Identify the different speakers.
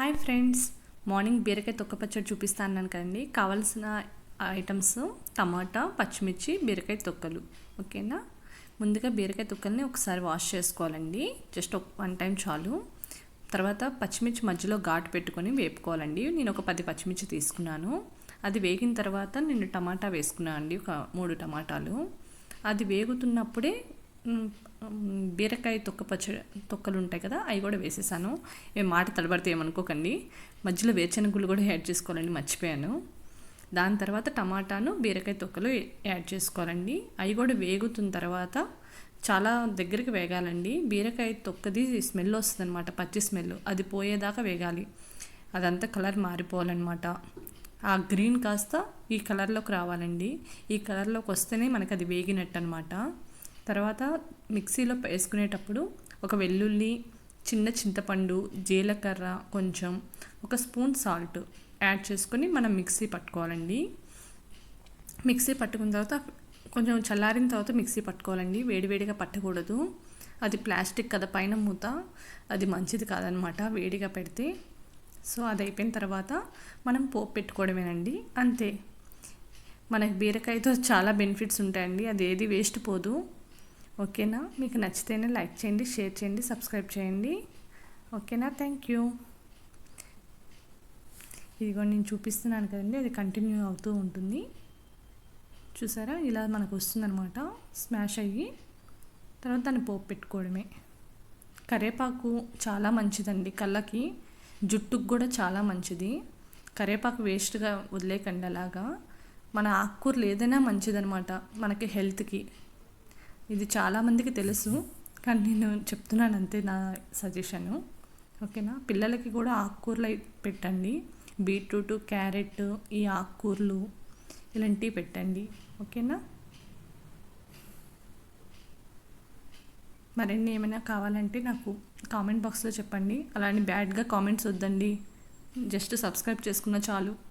Speaker 1: Hi friends. Morning బీరకాయ తొక్క పచ్చడి చూపిస్తాను కదండి. కావాల్సిన ఐటమ్స్ టమాటా పచ్చిమిర్చి బీరకాయ తొక్కలు. ఓకేనా? ముందుగా బీరకాయ తొక్కల్ని ఒకసారి వాష్ చేసుకోవాలండి. జస్ట్ ఒక వన్ టైం చాలు. తర్వాత పచ్చిమిర్చి మధ్యలో ఘాటు పెట్టుకొని వేపుకోవాలండి. నేను ఒక పది పచ్చిమిర్చి తీసుకున్నాను. అది వేగిన తర్వాత నేను టమాటా వేసుకున్నాను అండి ఒక మూడు టమాటాలు. అది వేగుతున్నప్పుడే బీరకాయ తొక్క పచ్చడి తొక్కలు ఉంటాయి కదా అవి కూడా వేసేసాను. మేము మాట తడబడితే ఏమనుకోకండి. మధ్యలో వేరుశనగుళ్ళు కూడా యాడ్ చేసుకోవాలండి మర్చిపోయాను. దాని తర్వాత టమాటాను బీరకాయ తొక్కలు యాడ్ చేసుకోవాలండి. అవి కూడా వేగుతున్న తర్వాత చాలా దగ్గరికి వేగాలండి. బీరకాయ తొక్కది స్మెల్ వస్తుంది అనమాట పచ్చి స్మెల్. అది పోయేదాకా వేగాలి. అదంతా కలర్ మారిపోవాలన్నమాట. ఆ గ్రీన్ కాస్త ఈ కలర్లోకి రావాలండి. ఈ కలర్లోకి వస్తేనే మనకి అది వేగినట్టు అనమాట తర్వాత మిక్సీలో వేసుకునేటప్పుడు ఒక వెల్లుల్లి చిన్న చింతపండు జీలకర్ర కొంచెం ఒక స్పూన్ సాల్ట్ యాడ్ చేసుకొని మనం మిక్సీ పట్టుకోవాలండి. మిక్సీ పట్టుకున్న తర్వాత కొంచెం చల్లారిన తర్వాత మిక్సీ పట్టుకోవాలండి. వేడివేడిగా పట్టకూడదు. అది ప్లాస్టిక్ కదా పైన మూత. అది మంచిది కాదనమాట వేడిగా పెడితే. సో అది అయిపోయిన తర్వాత మనం పోపు పెట్టుకోవడమేనండి. అంతే. మనకి బీరకాయతో చాలా బెనిఫిట్స్ ఉంటాయండి. అది ఏది వేస్ట్ పోదు. ఓకేనా? మీకు నచ్చితేనే లైక్ చేయండి షేర్ చేయండి సబ్స్క్రైబ్ చేయండి. ఓకేనా? Thank you. ఇదిగో నేను చూపిస్తున్నాను కదండి అది కంటిన్యూ అవుతూ ఉంటుంది. చూసారా? ఇలా మనకు వస్తుందన్నమాట. స్మాష్ అయ్యి తర్వాత దాన్ని పోపు పెట్టుకోవడమే. కరేపాకు చాలా మంచిదండి కళ్ళకి. జుట్టుకు కూడా చాలా మంచిది. కరేపాకు వేస్ట్గా వదిలేకండి అలాగా. మన ఆకుకూరలు ఏదైనా మంచిదనమాట మనకి హెల్త్కి. ఇది చాలామందికి తెలుసు కానీ నేను చెప్తున్నాను అంతే నా సజెషను ఓకేనా? పిల్లలకి కూడా ఆకుకూరలు పెట్టండి. బీట్రూట్ క్యారెట్ ఈ ఆకుకూరలు ఇలాంటివి పెట్టండి. ఓకేనా? మరిన్ని ఏమైనా కావాలంటే నాకు కామెంట్ బాక్స్లో చెప్పండి. అలానే బ్యాడ్గా కామెంట్స్ వద్దండి. జస్ట్ సబ్స్క్రైబ్ చేసుకున్న చాలు.